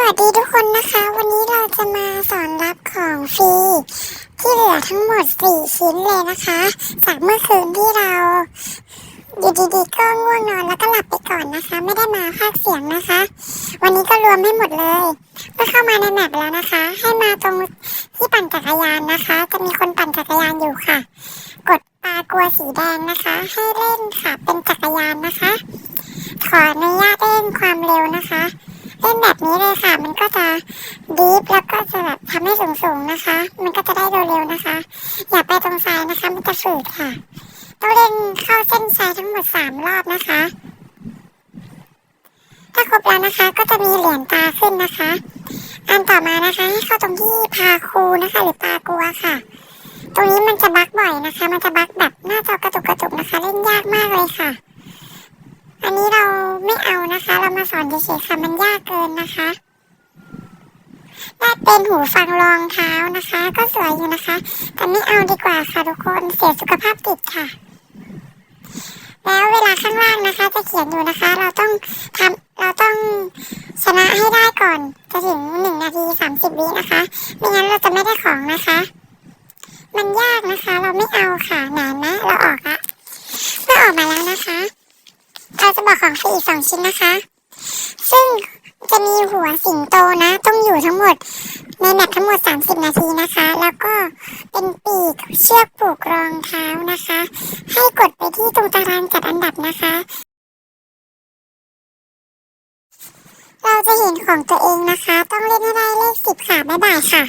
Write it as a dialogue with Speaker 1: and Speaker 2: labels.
Speaker 1: วัสดีทุกคนนะคะ วันนี้เราจะมาสอนรับของฟรี ที่เหลือทั้งหมด 4 ชิ้นเลยนะคะ จากเมื่อคืนที่เราอยู่ดีๆก็ง่วงนอนแล้วก็หลับไปก่อนนะคะ ไม่ได้มาภาคเสียงนะคะ วันนี้ก็รวมให้หมดเลยเมื่อเข้ามาในแมปแล้วนะคะ ให้มาตรงที่ปั่นจักรยานนะคะ จะมีคนปั่นจักรยานอยู่ค่ะ กดปลากลัวสีแดงนะคะ ให้เล่นค่ะเป็นจักรยานนะคะ ขออนุญาตเล่นความเร็วนะคะ เล่นแบบนี้เลยค่ะ มันก็จะดีฟแล้วก็จะแบบทำให้สูงๆนะคะ มันก็จะได้เร็วๆนะคะ อย่าไปตรงซ้ายนะคะ มันจะฝืดค่ะ ต้องเล่นเข้าเส้นชัยทั้งหมดสามรอบนะคะ ถ้าครบแล้วนะคะ ก็จะมีเหรียญตาขึ้นนะคะ อันต่อมานะคะให้เข้าตรงที่พาคูนะคะ หรือปากัวค่ะ ตรงนี้มันจะบักบ่อยนะคะ มันจะบักแบบหน้าจอกระตุกกระตุกนะคะ เล่นยากมากเลยค่ะ อันนี้เราไม่เอานะคะ มาสอนเฉยๆค่ะมันยากเกินนะคะได้เป็นหูฟังรองเท้านะคะ ก็สวยอยู่นะคะ แต่ไม่เอาดีกว่าค่ะทุกคนเสียสุขภาพจิตค่ะ แล้วเวลาข้างล่างนะคะ จะเขียนอยู่นะคะ เราต้องทำเราต้องชนะให้ได้ก่อน จะถึงหนึ่งนาทีสามสิบวินะคะไม่งั้นเราจะไม่ได้ของนะคะ มันยากนะคะ เราไม่เอาค่ะนานนะเราออกละเมื่อออกมาแล้วนะคะ เราจะบอกของฟรีอีกสองชิ้นนะคะ ซึ่งจะมีหัวสิงโตนะ ต้องอยู่ทั้งหมด ในแมปทั้งหมด 30 นาทีนะคะ แล้วก็เป็นปีกเชือกผูกรองเท้านะคะ ให้กดไปที่ตรงตารางจัดอันดับนะคะ เราจะเห็นของตัวเองนะคะ ต้องเล่นให้ได้เลขสิบค่ะ บ๊ายบายค่ะ